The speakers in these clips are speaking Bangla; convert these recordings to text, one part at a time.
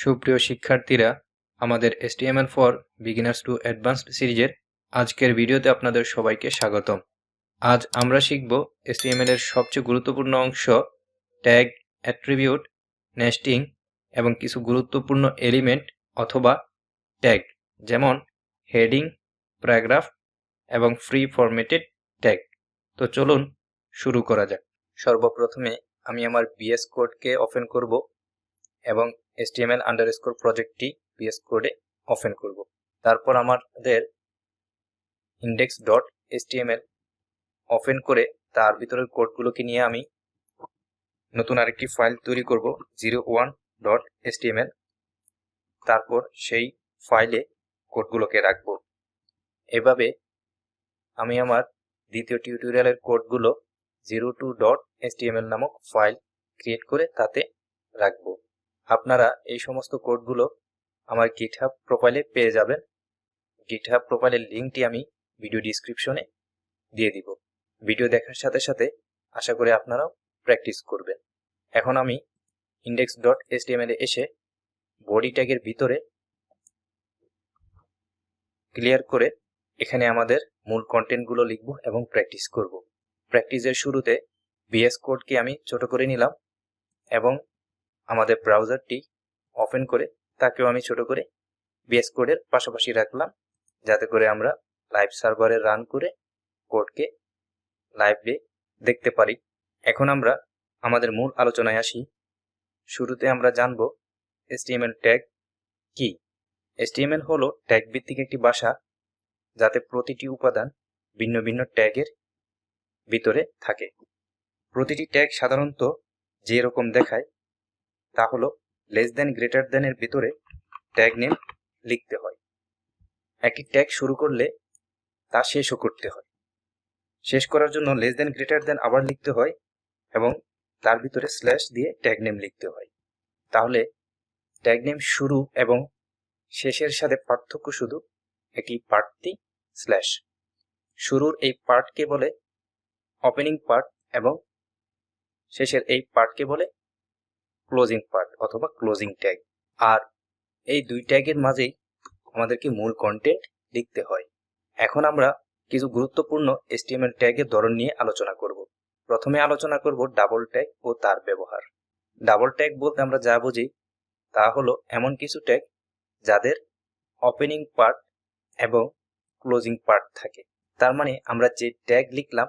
সুপ্রিয় শিক্ষার্থীরা, আমাদের HTML for beginners to advanced সিরিজের আজকের ভিডিওতে আপনাদের সবাইকে স্বাগতম। আজ আমরা শিখব HTML এর সবচেয়ে গুরুত্বপূর্ণ অংশ ট্যাগ অ্যাট্রিবিউট নেস্টিং এবং কিছু গুরুত্বপূর্ণ এলিমেন্ট অথবা ট্যাগ যেমন হেডিং প্যারাগ্রাফ এবং ফ্রি ফরম্যাটেড ট্যাগ তো চলুন শুরু করা যাক। সর্বপ্রথমে আমি আমার বিএস কোডকে ওপেন করব এবং HTML আন্ডারস্কোর প্রজেক্টটি বিএস কোডে ওপেন করব। তারপর আমাদের ইন্ডেক্স ডট এসটিএমএল ওপেন করে তার ভিতরের কোডগুলোকে নিয়ে আমি নতুন আরেকটি ফাইল তৈরি করব জিরো ওয়ান ডট এসটিএমএল তারপর সেই ফাইলে কোডগুলোকে রাখব। এভাবে আমি আমার দ্বিতীয় টিউটোরিয়ালের কোডগুলো জিরো টু ডট এসটিএমএল নামক ফাইল ক্রিয়েট করে তাতে রাখব। আপনারা এই সমস্ত কোডগুলো আমার গিটহাব প্রোফাইলে পেয়ে যাবেন। গিটহাব প্রোফাইলের লিঙ্কটি আমি ভিডিও ডিসক্রিপশনে দিয়ে দিব। ভিডিও দেখার সাথে সাথে আশা করি আপনারাও প্র্যাকটিস করবেন। এখন আমি ইন্ডেক্স ডট এসটিএমএল এসে বডি ট্যাগের ভিতরে ক্লিয়ার করে এখানে আমাদের মূল কন্টেন্টগুলো লিখব এবং প্র্যাকটিস করব। প্র্যাকটিসের শুরুতে বিএস কোডকে আমি ছোট করে নিলাম এবং আমাদের ব্রাউজারটি ওপেন করে তাকেও আমি ছোট করে বিএস কোডের পাশাপাশি রাখলাম। যাতে করে আমরা লাইভ সার্ভারে রান করে কোডকে লাইভে দেখতে পারি। এখন আমরা আমাদের মূল আলোচনায় আসি। শুরুতে আমরা জানব এসটিএমএল ট্যাগ কি? এসটিএমএল হলো ট্যাগ ভিত্তিক একটি ভাষা যাতে প্রতিটি উপাদান ভিন্ন ভিন্ন ট্যাগের ভিতরে থাকে। প্রতিটি ট্যাগ সাধারণত যে রকম দেখায় তা হলো লেস দেন গ্রেটার দেন এর ভিতরে ট্যাগ নেম লিখতে হয়। একটি ট্যাগ শুরু করলে তা শেষও করতে হয়। শেষ করার জন্য লেস দেন গ্রেটার দেন আবার লিখতে হয় এবং তার ভিতরে স্ল্যাশ দিয়ে ট্যাগ নেম লিখতে হয়। তাহলে ট্যাগ নেম শুরু এবং শেষের সাথে পার্থক্য শুধু একটি পার্টটি স্ল্যাশ শুরুর এই পার্টকে বলে ওপেনিং পার্ট এবং শেষের এই পার্টকে বলে ক্লোজিং পার্ট অথবা ক্লোজিং ট্যাগ আর এই দুই ট্যাগের মাঝেই আমাদেরকে মূল কন্টেন্ট লিখতে হয়। এখন আমরা কিছু গুরুত্বপূর্ণ এসটিএমএল ট্যাগের ধরন নিয়ে আলোচনা করব। প্রথমে আলোচনা করব ডাবল ট্যাগ ও তার ব্যবহার। ডাবল ট্যাগ বলতে আমরা যা বুঝি তা হলো এমন কিছু ট্যাগ যাদের ওপেনিং পার্ট এবং ক্লোজিং পার্ট থাকে। তার মানে আমরা যে ট্যাগ লিখলাম,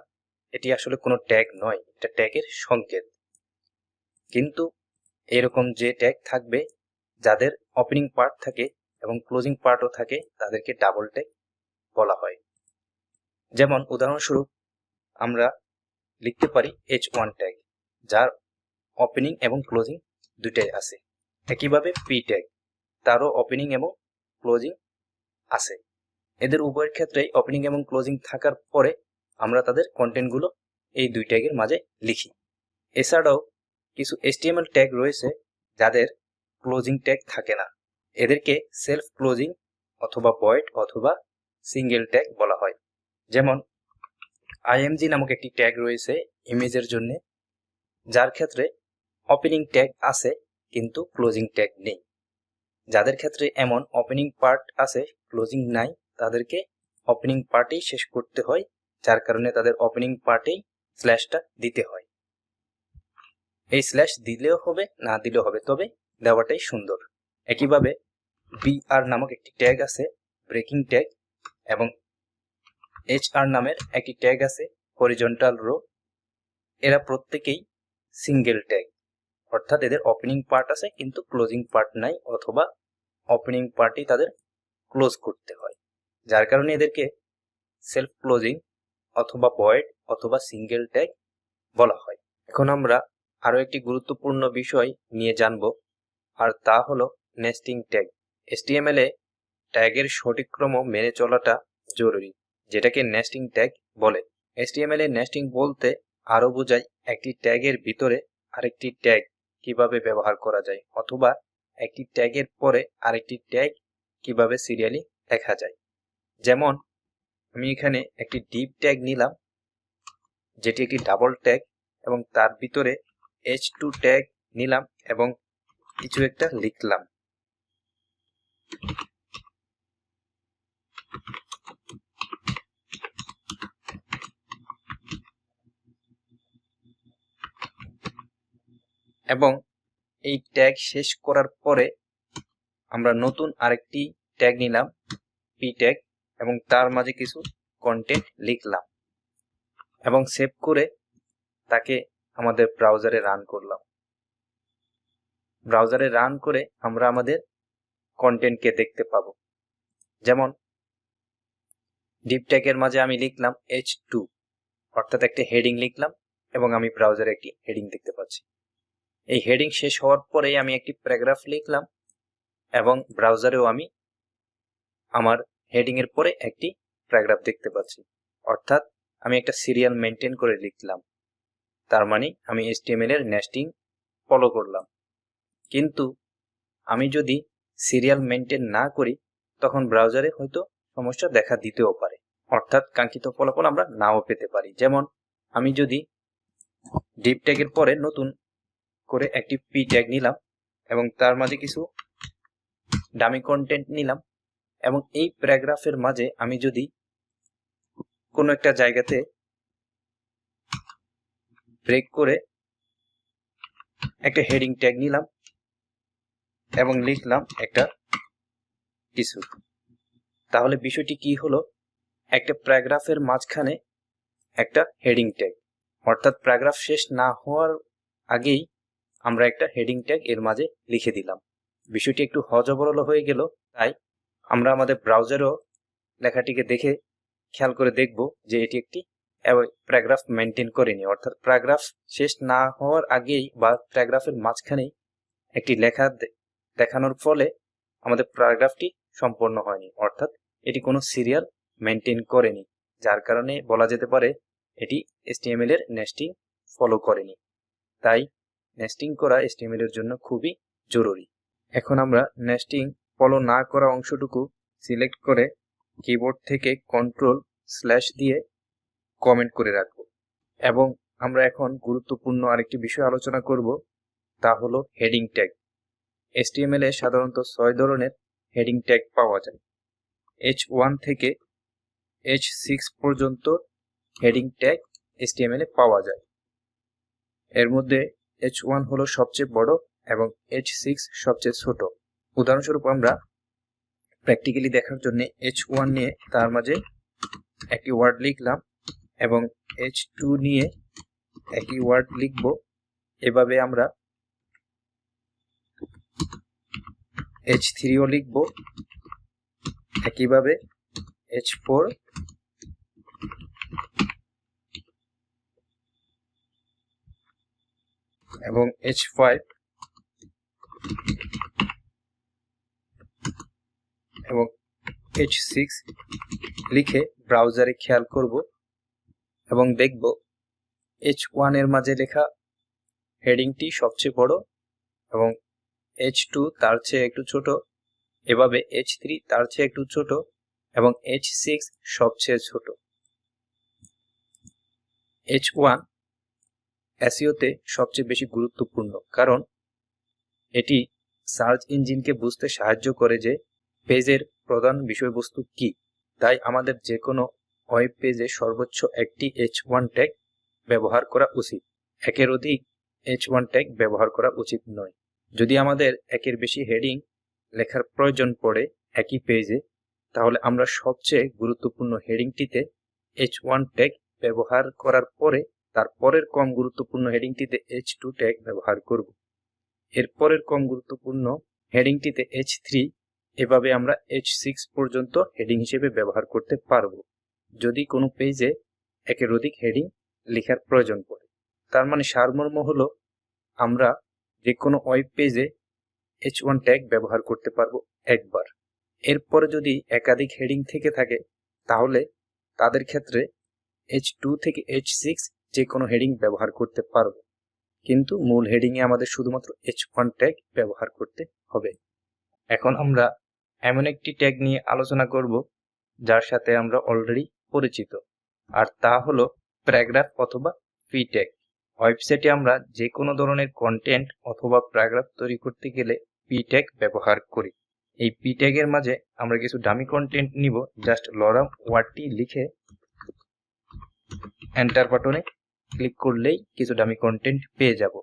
এটি আসলে কোনো ট্যাগ নয়, এটা ট্যাগের সংকেত। কিন্তু এরকম যে ট্যাগ থাকবে, যাদের ওপেনিং পার্ট থাকে এবং ক্লোজিং পার্টও থাকে, তাদেরকে ডাবল ট্যাগ বলা হয়। যেমন উদাহরণস্বরূপ, আমরা লিখতে পারি এইচ ওয়ান ট্যাগ যার ওপেনিং এবং ক্লোজিং দুটাই আছে। একইভাবে পি ট্যাগ তারও ওপেনিং এবং ক্লোজিং আছে। এদের উভয়ের ক্ষেত্রেই ওপেনিং এবং ক্লোজিং থাকার পরে আমরা তাদের কন্টেন্টগুলো এই দুই ট্যাগের মাঝে লিখি। এছাড়াও কিছু এসটিএমএল ট্যাগ রয়েছে যাদের ক্লোজিং ট্যাগ থাকে না। এদেরকে সেলফ ক্লোজিং অথবা বয়েড অথবা সিঙ্গেল ট্যাগ বলা হয়। যেমন আইএমজি নামক একটি ট্যাগ রয়েছে ইমেজের জন্য, যার ক্ষেত্রে ওপেনিং ট্যাগ আছে কিন্তু ক্লোজিং ট্যাগ নেই। যাদের ক্ষেত্রে এমন ওপেনিং পার্ট আছে ক্লোজিং নাই, তাদেরকে ওপেনিং পার্টেই শেষ করতে হয়, যার কারণে তাদের ওপেনিং পার্টেই স্ল্যাশটা দিতে হয়। এই স্ল্যাশ দিলেও হবে, না দিলেও হবে। তবে দেওয়াটাই সুন্দর। একইভাবে বিআর নামক একটি ট্যাগ আছে ব্রেকিং ট্যাগ এবং এইচ আর নামের একটি ট্যাগ আছে হরিজন্টাল রো এরা প্রত্যেকেই সিঙ্গেল ট্যাগ অর্থাৎ এদের ওপেনিং পার্ট আছে, কিন্তু ক্লোজিং পার্ট নাই, অথবা ওপেনিং পার্টই তাদের ক্লোজ করতে হয়। যার কারণে এদেরকে সেলফ ক্লোজিং অথবা বয়েড অথবা সিঙ্গেল ট্যাগ বলা হয়। এখন আমরা আরও একটি গুরুত্বপূর্ণ বিষয় নিয়ে জানব, আর তা হলো নেস্টিং ট্যাগ এসটিএমএল এ ট্যাগের সঠিক ক্রম মেনে চলাটা জরুরি, যেটাকে নেস্টিং ট্যাগ বলে। এসটিএমএল এ নেস্টিং বলতে আরও বোঝায় একটি ট্যাগের ভিতরে আরেকটি ট্যাগ কীভাবে ব্যবহার করা যায়, অথবা একটি ট্যাগের পরে আরেকটি ট্যাগ কীভাবে সিরিয়ালি লেখা যায়। যেমন, আমি এখানে একটি ডিপ ট্যাগ নিলাম, যেটি একটি ডাবল ট্যাগ এবং তার ভিতরে এইচ টু ট্যাগ নিলাম এবং কিছু একটা লিখলাম। এবং এই ট্যাগ শেষ করার পরে আমরা নতুন আরেকটি ট্যাগ নিলাম পি ট্যাগ এবং তার মাঝে কিছু কন্টেন্ট লিখলাম। এবং সেভ করে তাকে আমাদের ব্রাউজারে রান করলাম। ব্রাউজারে রান করে আমরা আমাদের কন্টেন্টকে দেখতে পাবো। যেমন ডিপ ট্যাগের মাঝে আমি লিখলাম এইচ টু অর্থাৎ একটি হেডিং লিখলাম এবং আমি ব্রাউজারে একটি হেডিং দেখতে পাচ্ছি। এই হেডিং শেষ হওয়ার পরেই আমি একটি প্যারাগ্রাফ লিখলাম এবং ব্রাউজারেও আমি আমার হেডিং এর পরে একটি প্যারাগ্রাফ দেখতে পাচ্ছি। অর্থাৎ আমি একটা সিরিয়াল মেনটেন করে লিখলাম। তার মানে আমি HTML এর নেস্টিং ফলো করলাম। কিন্তু আমি যদি সিরিয়াল মেনটেন না করি, তখন ব্রাউজারে হয়তো সমস্যা দেখা দিতেও পারে। অর্থাৎ কাঙ্ক্ষিত ফলাফল আমরা নাও পেতে পারি। যেমন আমি যদি ডিপ ট্যাগের পরে নতুন করে একটি পি ট্যাগ নিলাম এবং তার মাঝে কিছু ডামি কন্টেন্ট নিলাম এবং এই প্যারাগ্রাফের মাঝে আমি যদি কোনো একটা জায়গাতে ব্রেক করে একটা হেডিং ট্যাগ নিলাম এবং লিখলাম একটা কিছু। তাহলে বিষয়টি কি হলো? একটা প্যারাগ্রাফের মাঝখানে একটা হেডিং ট্যাগ অর্থাৎ প্যারাগ্রাফ শেষ না হওয়ার আগেই আমরা একটা হেডিং ট্যাগ এর মাঝে লিখে দিলাম। বিষয়টি একটু হজবরল হয়ে গেল, তাই আমরা আমাদের ব্রাউজারও লেখাটিকে দেখে খেয়াল করে দেখব যে এটি একটি প্যারাগ্রাফ মেনটেন করেনি অর্থাৎ প্যারাগ্রাফ শেষ না হওয়ার আগেই বা প্যারাগ্রাফের মাঝখানেই একটি লেখা দেখানোর ফলে আমাদের প্যারাগ্রাফটি সম্পূর্ণ হয়নি। অর্থাৎ এটি কোনো সিরিয়াল মেনটেন করেনি, যার কারণে বলা যেতে পারে এটি HTML এর নেস্টিং ফলো করেনি। তাই নেস্টিং করা HTML এর জন্য খুবই জরুরি। এখন আমরা নেস্টিং ফলো না করা অংশটুকু সিলেক্ট করে কিবোর্ড থেকে কন্ট্রোল স্ল্যাশ দিয়ে কমেন্ট করে রাখব। এবং আমরা এখন গুরুত্বপূর্ণ আরেকটি বিষয় আলোচনা করব, তা হলো হেডিং ট্যাগ HTML এ সাধারণত ছয় ধরনের হেডিং ট্যাগ পাওয়া যায়। এইচ ওয়ান থেকে এইচ সিক্স পর্যন্ত হেডিং ট্যাগ HTML এ পাওয়া যায়। এর মধ্যে এইচ ওয়ান হলো সবচেয়ে বড় এবং এইচ সিক্স সবচেয়ে ছোট। উদাহরণস্বরূপ আমরা প্র্যাকটিক্যালি দেখার জন্য এইচ ওয়ান নিয়ে তার মাঝে একটি ওয়ার্ড লিখলাম। এবং এইচ টু নিয়ে একই ওয়ার্ড লিখব। এভাবে আমরা এইচ থ্রিও লিখব। একইভাবে এইচ ফোর এবং এইচ ফাইভ এবং এইচ সিক্স লিখে ব্রাউজারে খেয়াল করব। এবং দেখব এইচ ওয়ানের মাঝে লেখা হেডিংটি সবচেয়ে বড় এবং এইচ টু তার চেয়ে একটু ছোট, এভাবে এইচ থ্রি তার চেয়ে একটু ছোট এবং এইচ সিক্স সবচেয়ে ছোট। এইচ ওয়ান এসিওতে সবচেয়ে বেশি গুরুত্বপূর্ণ কারণ এটি সার্চ ইঞ্জিনকে বুঝতে সাহায্য করে যে পেজের প্রধান বিষয়বস্তু কি। তাই আমাদের যে কোনো ওয়েব পেজে সর্বোচ্চ একটি এইচ ওয়ান ট্যাগ ব্যবহার করা উচিত। একের অধিক এইচ ওয়ান ট্যাগ ব্যবহার করা উচিত নয়। যদি আমাদের একের বেশি হেডিং লেখার প্রয়োজন পড়ে একই পেজে তাহলে আমরা সবচেয়ে গুরুত্বপূর্ণ হেডিংটিতে এইচ ওয়ান ট্যাগ ব্যবহার করার পরে তার পরের কম গুরুত্বপূর্ণ হেডিংটিতে এইচ টু ট্যাগ ব্যবহার করব। এর পরের কম গুরুত্বপূর্ণ হেডিংটিতে এইচ থ্রি এভাবে আমরা এইচ সিক্স পর্যন্ত হেডিং হিসেবে ব্যবহার করতে পারব। যদি কোনো পেজে একের অধিক হেডিং লেখার প্রয়োজন পড়ে। তার মানে সারমর্ম হলো, আমরা যে কোনো ওয়েব পেজে এইচ ওয়ান ট্যাগ ব্যবহার করতে পারব একবার। এরপরে যদি একাধিক হেডিং থেকে থাকে, তাহলে তাদের ক্ষেত্রে এইচ টু থেকে এইচ সিক্স যে কোনো হেডিং ব্যবহার করতে পারব। কিন্তু মূল হেডিংয়ে আমাদের শুধুমাত্র এইচ ওয়ান ট্যাগ ব্যবহার করতে হবে। এখন আমরা এমন একটি ট্যাগ নিয়ে আলোচনা করব, যার সাথে আমরা অলরেডি পরিচিত। আর তা হলো প্যারাগ্রাফ অথবা ফি ট্যাগ ওয়েবসাইটে আমরা যে কোনো ধরনের কন্টেন্ট অথবা প্যারাগ্রাফ তৈরি করতে গেলে পি ট্যাগ ব্যবহার করি। এই পি ট্যাগের মাঝে আমরা কিছু ডামি কন্টেন্ট নিব জাস্ট লরাম ওয়ার্ডটি লিখে এন্টার বাটনে ক্লিক করলেই কিছু ডামি কন্টেন্ট পেয়ে যাব।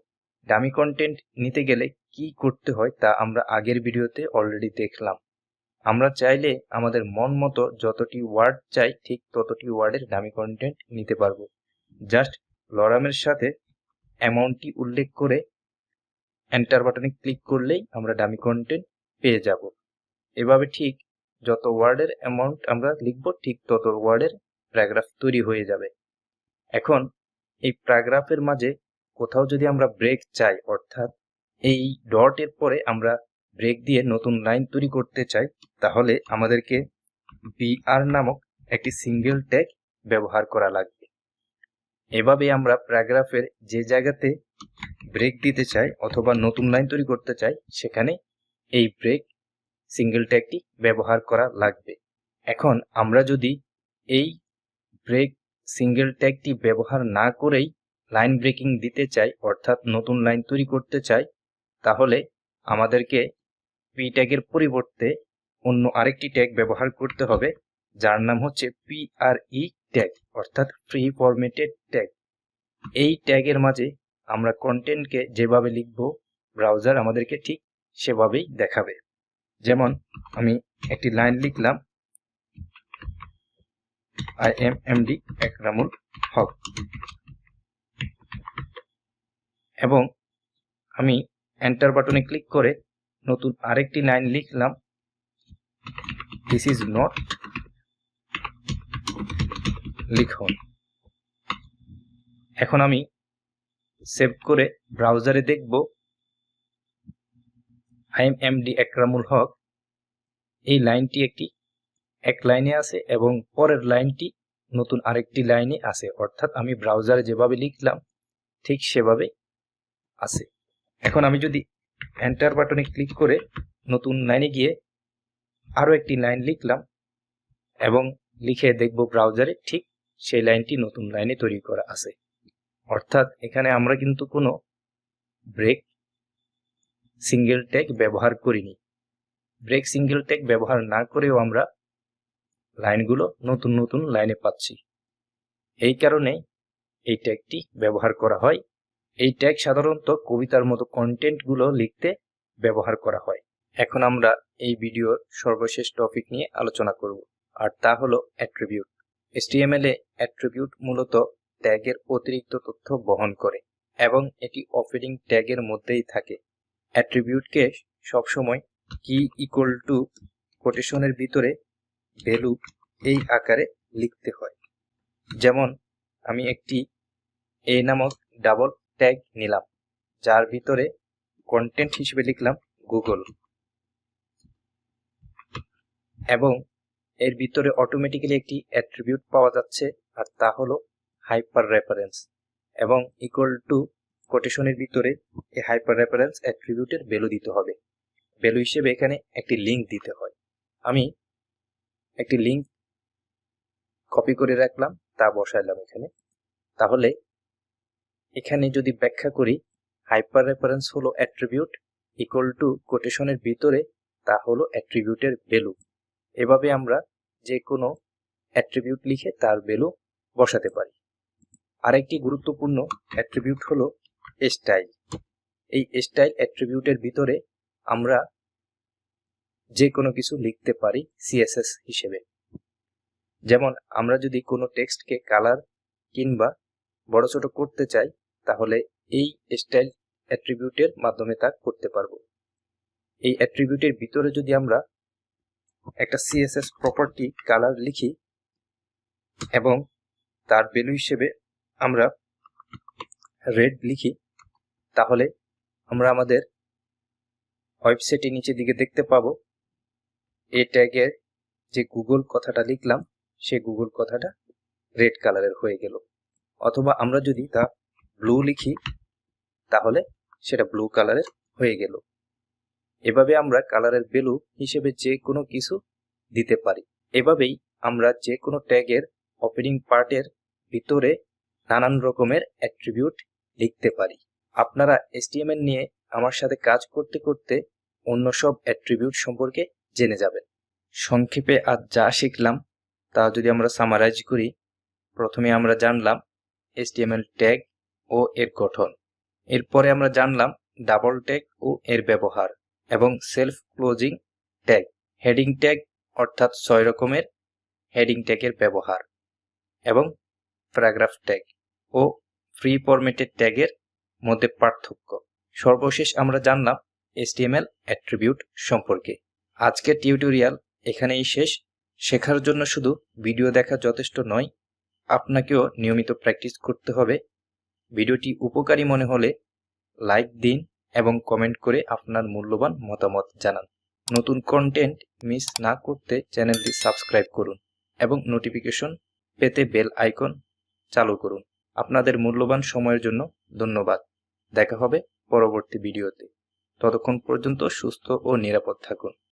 ডামি কন্টেন্ট নিতে গেলে কি করতে হয় তা আমরা আগের ভিডিওতে অলরেডি দেখলাম। আমরা চাইলে আমাদের মন মতো যতটি ওয়ার্ড চাই, ঠিক ততটি ওয়ার্ডের ডামি কন্টেন্ট নিতে পারব। জাস্ট লরামের সাথে অ্যামাউন্টটি উল্লেখ করে এন্টার বাটনে ক্লিক করলেই আমরা ডামি কন্টেন্ট পেয়ে যাব। এভাবে ঠিক যত ওয়ার্ডের অ্যামাউন্ট আমরা লিখব, ঠিক তত ওয়ার্ডের প্যারাগ্রাফ তৈরি হয়ে যাবে। এখন এই প্যারাগ্রাফের মাঝে কোথাও যদি আমরা ব্রেক চাই, অর্থাৎ এই ডটের পরে আমরা ব্রেক দিয়ে নতুন লাইন তৈরি করতে চাই তাহলে আমাদেরকে বিআর নামক একটি সিঙ্গেল ট্যাগ ব্যবহার করা লাগবে। এভাবে আমরা প্যারাগ্রাফের যে জায়গাতে ব্রেক দিতে চাই অথবা নতুন লাইন তৈরি করতে চাই, সেখানে এই ব্রেক সিঙ্গেল ট্যাগটি ব্যবহার করা লাগবে। এখন আমরা যদি এই ব্রেক সিঙ্গেল ট্যাগটি ব্যবহার না করেই লাইন ব্রেকিং দিতে চাই, অর্থাৎ নতুন লাইন তৈরি করতে চাই, তাহলে আমাদেরকে পি ট্যাগের পরিবর্তে অন্য আরেকটি ট্যাগ ব্যবহার করতে হবে, যার নাম হচ্ছে পিআরই ট্যাগ অর্থাৎ ফ্রি ফরম্যাটেড ট্যাগ এই ট্যাগের মাঝে আমরা কন্টেন্টকে যেভাবে লিখব ব্রাউজার আমাদেরকে ঠিক সেভাবেই দেখাবে। যেমন, আমি একটি লাইন লিখলাম I am MD Ekramul Haque এবং আমি এন্টার বাটনে ক্লিক করে নতুন আরেকটি লাইন লিখলাম দিস ইজ নট লিখন। এখন আমি সেভ করে ব্রাউজারে দেখব। I am MD Ekramul Haque এই লাইনটি একটি, এক লাইনে আছে এবং পরের লাইনটি নতুন আরেকটি লাইনে আছে। অর্থাৎ আমি ব্রাউজারে যেভাবে লিখলাম, ঠিক সেভাবে আছে। এখন আমি যদি এন্টার বাটনে ক্লিক করে নতুন লাইনে গিয়ে আরও একটি লাইন লিখলাম এবং লিখে দেখব ব্রাউজারে ঠিক সেই লাইনটি নতুন লাইনে তৈরি করা আছে। অর্থাৎ এখানে আমরা কিন্তু কোনো ব্রেক সিঙ্গেল ট্যাগ ব্যবহার করিনি। ব্রেক সিঙ্গেল ট্যাগ ব্যবহার না করেও আমরা লাইনগুলো নতুন নতুন লাইনে পাচ্ছি। এই কারণে এই ট্যাগটি ব্যবহার করা হয়। এই ট্যাগ সাধারণত কবিতার মতো কন্টেন্টগুলো লিখতে ব্যবহার করা হয়। এখন আমরা এই ভিডিওর সর্বশেষ টপিক নিয়ে আলোচনা করব, আর তা হলো অ্যাট্রিবিউট এসটিএমএল এ অ্যাট্রিবিউট মূলত ট্যাগের অতিরিক্ত তথ্য বহন করে, এবং এটি অপারেটিং ট্যাগের মধ্যেই থাকে। অ্যাট্রিবিউটকে সবসময় কি ইকুয়াল টু কোটেশনের ভিতরে ভ্যালু এই আকারে লিখতে হয়। যেমন, আমি একটি এ নামক ডাবল ট্যাগ নিলাম, যার ভিতরে কন্টেন্ট হিসেবে লিখলাম গুগল এবং এর ভিতরে অটোমেটিক্যালি একটি অ্যাট্রিবিউট পাওয়া যাচ্ছে, আর তা হলো হাইপার রেফারেন্স এবং ইকুয়াল টু কোটেশনের ভিতরে এই হাইপার রেফারেন্স অ্যাট্রিবিউটের ভ্যালু দিতে হবে। ভ্যালু হিসেবে এখানে একটি লিঙ্ক দিতে হয়। আমি একটি লিঙ্ক কপি করে রাখলাম, তা বসাইলাম এখানে। তাহলে এখানে যদি ব্যাখ্যা করি হাইপার রেফারেন্স হলো অ্যাট্রিবিউট ইকুয়াল টু কোটেশনের ভিতরে তা হলো অ্যাট্রিবিউটের ভ্যালু এভাবে আমরা যে কোনো অ্যাট্রিবিউট লিখে তার ভ্যালু বসাতে পারি। আরেকটি গুরুত্বপূর্ণ অ্যাট্রিবিউট হলো স্টাইল এই স্টাইল অ্যাট্রিবিউটের ভিতরে আমরা যে কোনো কিছু লিখতে পারি সিএসএস হিসেবে। যেমন আমরা যদি কোনো টেক্সটকে কালার কিংবা বড় ছোট করতে চাই, তাহলে এই স্টাইল অ্যাট্রিবিউটের মাধ্যমে তা করতে পারব। এই অ্যাট্রিবিউটের ভিতরে যদি আমরা একটা সিএসএস প্রপার্টি কালার লিখি এবং তার ভ্যালু হিসেবে আমরা রেড লিখি। তাহলে আমরা আমাদের ওয়েবসাইটে নিচে দিকে দেখতে পাবো। এই ট্যাগের যে গুগল কথাটা লিখলাম, সে গুগল কথাটা রেড কালারের হয়ে গেল। অথবা আমরা যদি তা ব্লু লিখি, তাহলে সেটা ব্লু কালারের হয়ে গেল। এভাবে আমরা কালারের ভ্যালু হিসেবে যে কোনো কিছু দিতে পারি। এভাবেই আমরা যে কোনো ট্যাগের অপেনিং পার্টের ভিতরে নানান রকমের অ্যাট্রিবিউট লিখতে পারি। আপনারা এসটিএমএল নিয়ে আমার সাথে কাজ করতে করতে অন্য সব অ্যাট্রিবিউট সম্পর্কে জেনে যাবেন। সংক্ষেপে আজ যা শিখলাম, তা যদি আমরা সামারাইজ করি, প্রথমে আমরা জানলাম HTML ট্যাগ ও এর গঠন। এরপরে আমরা জানলাম ডাবল ট্যাগ ও এর ব্যবহার। এবং self closing tag heading tag অর্থাৎ ছয় রকমের হেডিং ট্যাগের ব্যবহার এবং প্যারাগ্রাফ ট্যাগ ও ফ্রি ফরম্যাটেড ট্যাগের মধ্যে পার্থক্য। সর্বশেষ আমরা জানলাম HTML অ্যাট্রিবিউট সম্পর্কে। আজকের টিউটোরিয়াল এখানেই শেষ। শেখার জন্য শুধু ভিডিও দেখা যথেষ্ট নয়, আপনাকেও নিয়মিত প্র্যাকটিস করতে হবে। ভিডিওটি উপকারী মনে হলে লাইক দিন এবং কমেন্ট করে আপনার মূল্যবান মতামত জানান। নতুন কন্টেন্ট মিস না করতে চ্যানেলটি সাবস্ক্রাইব করুন এবং নোটিফিকেশন পেতে বেল আইকন চালু করুন। আপনাদের মূল্যবান সময়ের জন্য ধন্যবাদ। দেখা হবে পরবর্তী ভিডিওতে ততক্ষণ পর্যন্ত সুস্থ ও নিরাপদ থাকুন।